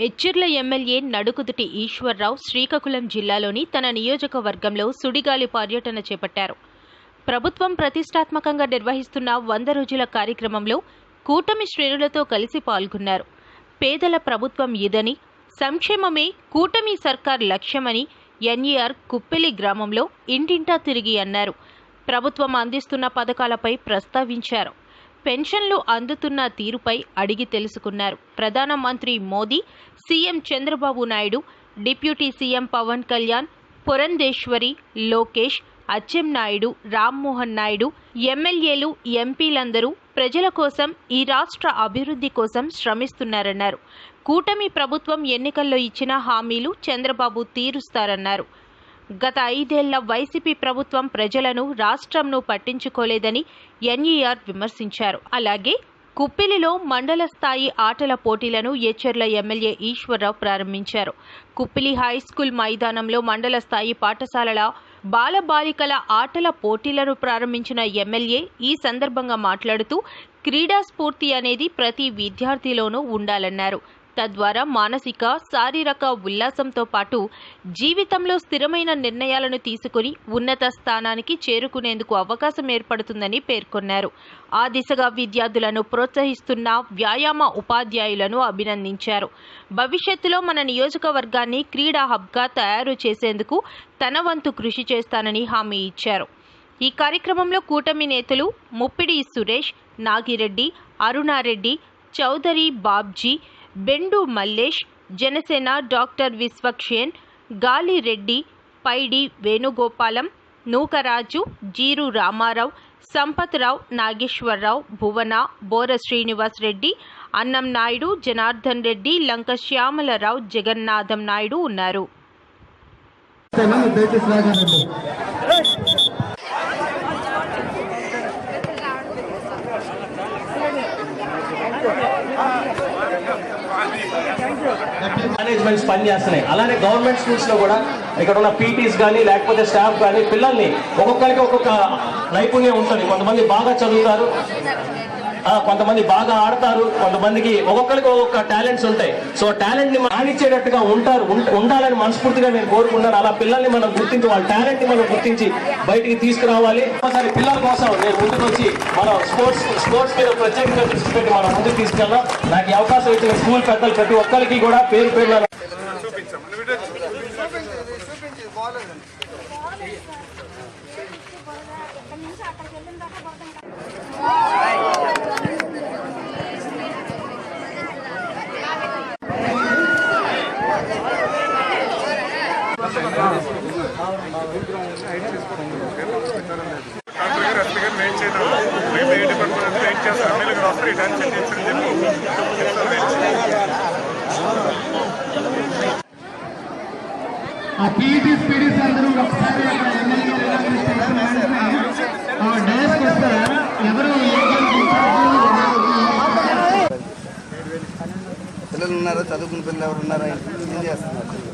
Etcherla MLA Nadukuduti Eswararao Srikakulam జిల్లాలోని తన నియోజకవర్గంలో సుడిగాలి పర్యటన చేపట్టారు. ప్రభుత్వం ప్రతిష్టాత్మకంగా నిర్వహిస్తున్న వంద రోజుల కార్యక్రమంలో కూటమి శ్రేణులతో కలిసి పాల్గొన్నారు. పేదల ప్రభుత్వం ఇదని సంక్షేమమే కూటమి సర్కార్ లక్ష్యమని ఎన్ఈఆర్ కుప్పెలి గ్రామంలో ఇంటింటా తిరిగి అన్నారు. ప్రభుత్వం అందిస్తున్న పథకాలపై ప్రస్తావించారు. పెన్షన్లు అందుతున్న తీరుపై అడిగి తెలుసుకున్నారు. ప్రధానమంత్రి Modi CM Chandrababu Naidu deputy CM Pawan Kalyan Purandeswari Lokesh Atchannaidu Rammohan Naidu ఎమ్మెల్యేలు ఎంపీలందరూ ప్రజల కోసం ఈ రాష్ట్ర అభివృద్ధి కోసం శ్రమిస్తున్నారన్నారు. కూటమి ప్రభుత్వం ఎన్నికల్లో ఇచ్చిన హామీలు చంద్రబాబు తీరుస్తారన్నారు. గత ఐదేళ్ళ వైసీపీ ప్రభుత్వం ప్రజలను రాష్ట్రంను పట్టించుకోలేదని ఎన్ఈఆర్ విమర్శించారు. అలాగే కుప్పిలిలో మండల స్థాయి ఆటల పోటీలను ఎచ్చర్ల ఎమ్మెల్యే ఈశ్వరరావు ప్రారంభించారు. కుప్పిలి హై స్కూల్ మైదానంలో మండల స్థాయి పాఠశాలల బాలబాలికల ఆటల పోటీలను ప్రారంభించిన ఎమ్మెల్యే ఈ సందర్భంగా మాట్లాడుతూ క్రీడా స్ఫూర్తి అనేది ప్రతి విద్యార్థిలోనూ ఉండాలన్నారు. తద్వారా మానసిక శారీరక ఉల్లాసంతో పాటు జీవితంలో స్థిరమైన నిర్ణయాలను తీసుకుని ఉన్నత స్థానానికి చేరుకునేందుకు అవకాశం ఏర్పడుతుందని పేర్కొన్నారు. ఆ దిశగా విద్యార్థులను ప్రోత్సహిస్తున్న వ్యాయామ ఉపాధ్యాయులను అభినందించారు. భవిష్యత్తులో మన నియోజకవర్గాన్ని క్రీడా హబ్గా తయారు చేసేందుకు తన వంతు కృషి చేస్తానని హామీ ఇచ్చారు. ఈ కార్యక్రమంలో కూటమి నేతలు ముప్పిడి సురేష్ నాగిరెడ్డి అరుణారెడ్డి చౌదరి బాబ్జీ బెండు మల్లేష్ జనసేన డాక్టర్ విశ్వక్షేన్ గాలిరెడ్డి పైడి వేణుగోపాలం నూకరాజు జీరు రామారావు సంపత్రావు నాగేశ్వరరావు భువన బోర శ్రీనివాస్ రెడ్డి అన్నం నాయుడు జనార్దన్ రెడ్డి లంక శ్యామలరావు జగన్నాథం నాయుడు ఉన్నారు. మేనేజ్మెంట్స్ పని చేస్తున్నాయి మేనేజ్మెంట్స్ పనిచేస్తున్నాయి. అలానే గవర్నమెంట్ స్కూల్స్లో కూడా ఇక్కడ ఉన్న పీటీస్ కానీ లేకపోతే స్టాఫ్ కానీ పిల్లల్ని ఒక్కొక్కరికి ఒక్కొక్క నైపుణ్యం ఉంటుంది. కొంతమంది బాగా చదువుతారు. కొంతమంది బాగా ఆడతారు కొంతమందికి ఒక్కొక్కరికి ఒక్కొక్క టాలెంట్స్ ఉంటాయి. సో టాలెంట్ని రాణించేటట్టుగా ఉంటారు ఉండాలని మనస్ఫూర్తిగా నేను కోరుకుంటాను అలా పిల్లల్ని మనం గుర్తించి వాళ్ళ టాలెంట్ని మనం గుర్తించి బయటికి తీసుకురావాలి. ఒకసారి పిల్లల కోసం నేను ముందుకు వచ్చి మనం స్పోర్ట్స్ స్పోర్ట్స్ మీద ప్రత్యేకంగా దృష్టి పెట్టి మనం ముందుకు తీసుకెళ్దాం. నాకు ఈ అవకాశం ఇచ్చిన స్కూల్ పెద్దలు ప్రతి ఒక్కరికి కూడా పేరు పేరు డాక్టర్ గారు గారు వెయిట్ చేయడం మేము ఏ డిపార్ట్మెంట్ వెయిట్ చేస్తాం ఎమ్మెల్యే గారు వస్తారు ఈ టెన్షన్ ఆ పీఈటీ స్పీడీస్ అందరూ ఒకసారి అక్కడ ఎమ్మెల్యే వస్తారా ఎవరు పిల్లలు ఉన్నారా? చదువుకున్న పిల్లలు ఎవరు ఉన్నారా? ఏం చేస్తున్నారు?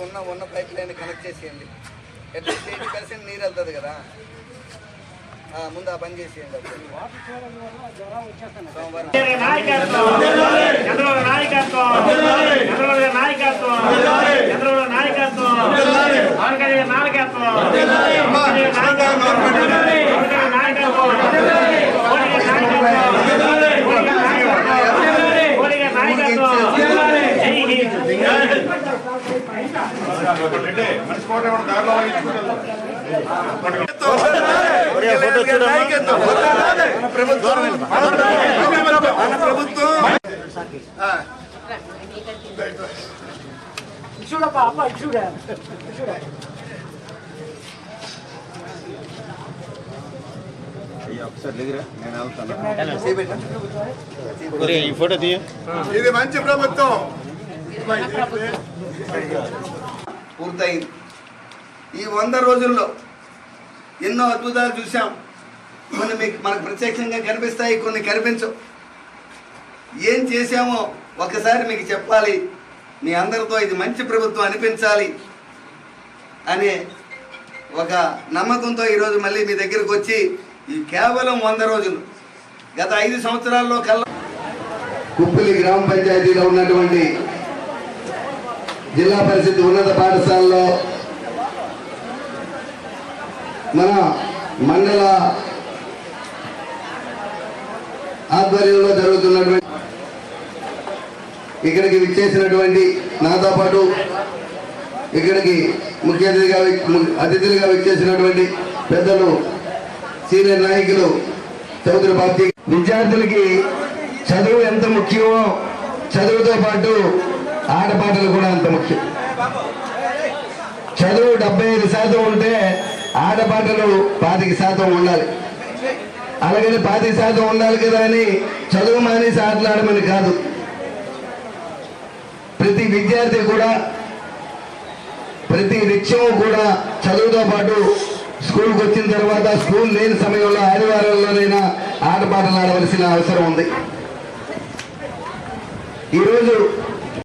ఉన్న ఉన్న పైప్ లైన్ కనెక్ట్ చేసేయండి. అట్లీస్ట్ ఎయిటీ పర్సెంట్ నీరు వెళ్తుంది కదా. ఆ, ముందు ఆ పని చేసేయండి నాయకత్వం చంద్రబాబు నాయకత్వం పవన్ కళ్యాణ్ నాయకత్వం పవన్ కళ్యాణ్ నాయకత్వం పవన్ కళ్యాణ్ నాయకత్వం మోడీ గారి నాయకత్వం మోడీ గారి నాయకత్వం మోడీ గారి నాయకత్వం జై హింద్ ఏమన్నా దారిలో వాయించుకుంటారు? ఇది మంచి ప్రభుత్వం. పూర్తయింది. ఈ వంద రోజుల్లో ఎన్నో అద్భుతాలు చూసాం కొన్ని మీకు మనకు ప్రత్యక్షంగా కనిపిస్తాయి కొన్ని కనిపించవు. ఏం చేశామో ఒకసారి మీకు చెప్పాలి. మీ అందరితో ఇది మంచి ప్రభుత్వం అనిపించాలి అనే ఒక నమ్మకంతో ఈరోజు మళ్ళీ మీ దగ్గరకు వచ్చి ఈ కేవలం వంద రోజులు గత ఐదు సంవత్సరాల్లో కల్లా కుప్పిలి గ్రామ పంచాయతీలో ఉన్నటువంటి జిల్లా పరిషత్ ఉన్నత పాఠశాలలో మన మండల ఆధ్వర్యంలో జరుగుతున్నటువంటి ఇక్కడికి విచ్చేసినటువంటి నాతో పాటు ఇక్కడికి ముఖ్య అతిథిగా అతిథులుగా విచ్చేసినటువంటి పెద్దలు సీనియర్ నాయకులు చౌదరి బాబ్జీ విద్యార్థులకి చదువు ఎంత ముఖ్యమో చదువుతో పాటు ఆటపాటలు కూడా అంత ముఖ్యం. చదువు డెబ్బై ఐదు శాతం ఉంటే ఆటపాటలు పాతిక శాతం ఉండాలి. అలాగని పాతిక శాతం ఉండాలి కదా అని చదువు మానేసి ఆటలాడమని కాదు. ప్రతి విద్యార్థి కూడా ప్రతి నిత్యం కూడా చదువుతో పాటు స్కూల్కి వచ్చిన తర్వాత స్కూల్ లేని సమయంలో ఆదివారాల్లోనైనా ఆటపాటలు ఆడవలసిన అవసరం ఉంది. ఈరోజు